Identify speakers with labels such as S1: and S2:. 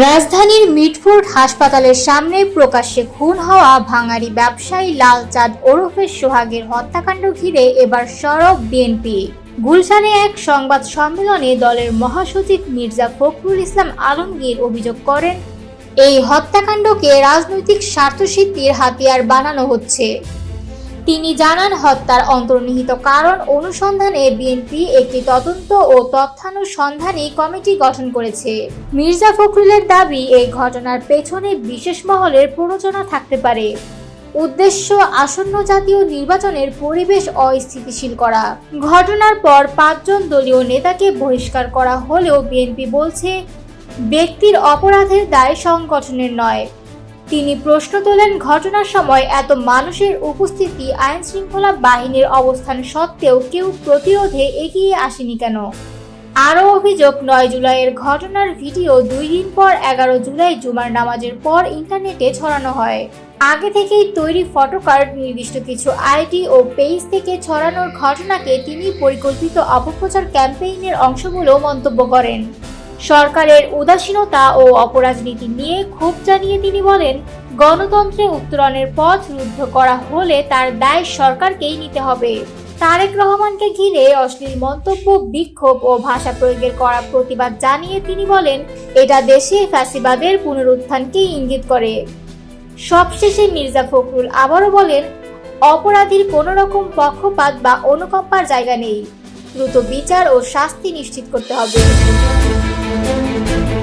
S1: রাজধানীর মিটফোর্ড হাসপাতালের সামনে প্রকাশ্যে খুন হওয়া ভাঙারি ব্যবসায়ী লালচাঁদ ওরফে সোহাগের হত্যাকাণ্ড ঘিরে এবার সরব বিএনপি। গুলশানে এক সংবাদ সম্মেলনে দলের মহাসচিব মির্জা ফখরুল ইসলাম আলমগীর অভিযোগ করেন, এই হত্যাকাণ্ডকে রাজনৈতিক স্বার্থসিদ্ধির হাতিয়ার বানানো হচ্ছে। তিনি জানান, হত্যার অন্তর্নিহিত কারণ অনুসন্ধানে বিএনপি একটি তদন্ত ও তথ্যানুসন্ধানী কমিটি গঠন করেছে। মির্জা ফখরুলের দাবি এই ঘটনার পেছনে বিশেষ মহলের প্ররোচনা থাকতে পারে। উদ্দেশ্য, আসন্ন জাতীয় নির্বাচনের পরিবেশ অস্থিতিশীল করা। ঘটনার পর পাঁচজন দলীয় নেতাকে বহিষ্কার করা হলেও বিএনপি বলছে, ব্যক্তির অপরাধের দায় সংগঠনের নয়। তিনি প্রশ্ন তোলেন, ঘটনার সময় এত মানুষের উপস্থিতি আইন শৃঙ্খলা বাহিনীর অবস্থান সত্ত্বেও কেউ প্রতিরোধে এগিয়ে আসেনি কেন? আরও অভিযোগ, নয় জুলাইয়ের ঘটনার ভিডিও দুই দিন পর এগারো জুলাই জুমার নামাজের পর ইন্টারনেটে ছড়ানো হয়। আগে থেকেই তৈরি ফটোকার্ড, নির্দিষ্ট কিছু আইডি ও পেজ থেকে ছড়ানোর ঘটনাকে তিনি পরিকল্পিত অপপ্রচার ক্যাম্পেইনের অংশ বলেও মন্তব্য করেন। সরকারের উদাসীনতা ও অপরাজনীতি নিয়ে ক্ষোভ জানিয়ে তিনি বলেন, গণতন্ত্রে উত্তরণের পথ রুদ্ধ করা হলে তার দায় সরকারকেই নিতে হবে। তারেক রহমানকে ঘিরে অশ্লীল মন্তব্য, বিক্ষোভ ও ভাষা প্রয়োগের করা প্রতিবাদ জানিয়ে তিনি বলেন, এটা দেশে ফ্যাসিবাদের পুনরুত্থানকেই ইঙ্গিত করে। সবশেষে মির্জা ফখরুল আবারও বলেন, অপরাধীর কোনো রকম পক্ষপাত বা অনুকম্পার জায়গা নেই। দ্রুত বিচার ও শাস্তি নিশ্চিত করতে হবে। thank you